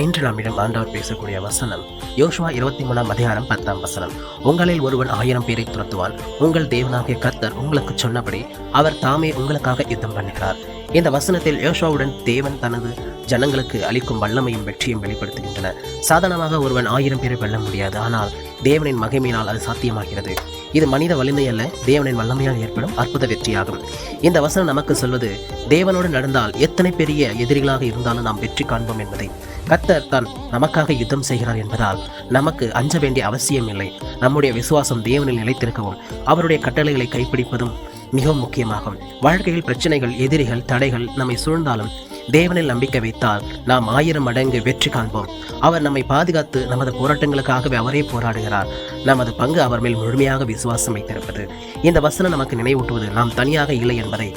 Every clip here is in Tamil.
இன்று நம்மிடம் ஆண்டவர் பேசக்கூடிய வசனம் யோசுவா இருபத்தி மூணாம் அதிகாரம் பத்தாம் வசனம். உங்களில் ஒருவன் ஆயிரம் பேரை துரத்துவான் உங்கள் தேவனாகிய கர்த்தர் உங்களுக்கு சொன்னபடி அவர் தாமே உங்களுக்காக யுத்தம் பண்ணுகிறார். இந்த வசனத்தில் யோசுவாவுடன் தேவன் தனது ஜனங்களுக்கு அளிக்கும் வல்லமையும் வெற்றியும் வெளிப்படுத்துகின்றன. சாதாரணமாக ஒருவன் ஆயிரம் பேரை வெல்ல முடியாது. ஆனால் தேவனின் மகிமையினால் அது சாத்தியமாகிறது. இது மனித வலிமை அல்ல தேவனின் வல்லமையால் ஏற்படும் அற்புத வெற்றியாகும். இந்த வசனம் நமக்கு சொல்வது தேவனோடு நடந்தால் எத்தனை பெரிய எதிரிகளாக இருந்தாலும் நாம் வெற்றி காண்போம் என்பதை. கத்தர் தான் நமக்காக யுத்தம் செய்கிறார் என்பதால் நமக்கு அஞ்ச வேண்டிய அவசியம் இல்லை. நம்முடைய விசுவாசம் தேவனில் நிலைத்திருக்கவும் அவருடைய கட்டளைகளை கைப்பிடிப்பதும் மிகவும் முக்கியமாகும். வாழ்க்கையில் பிரச்சனைகள் எதிரிகள் தடைகள் நம்மை சூழ்ந்தாலும் தேவனில் நம்பிக்கை வைத்தால் நாம் ஆயிரம் மடங்கு வெற்றி காண்போம். அவர் நம்மை பாதுகாத்து நமது போராட்டங்களுக்காகவே அவரே போராடுகிறார். நமது பங்கு அவர் மேல் முழுமையாக விசுவாசம் வைத்திருப்பது. இந்த வசனம் நமக்கு நினைவூட்டுவது நாம் தனியாக இல்லை என்பதை.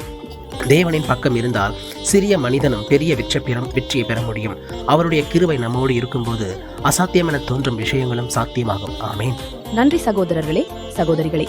தேவனின் பக்கம் இருந்தால் சிறிய மனிதனும் பெரிய வெற்றி பெறும் வெற்றியை பெற முடியும். அவருடைய கிருவை நம்மோடு இருக்கும்போது அசாத்தியம் என தோன்றும் விஷயங்களும் சாத்தியமாகும். ஆமேன். நன்றி சகோதரர்களே சகோதரிகளே.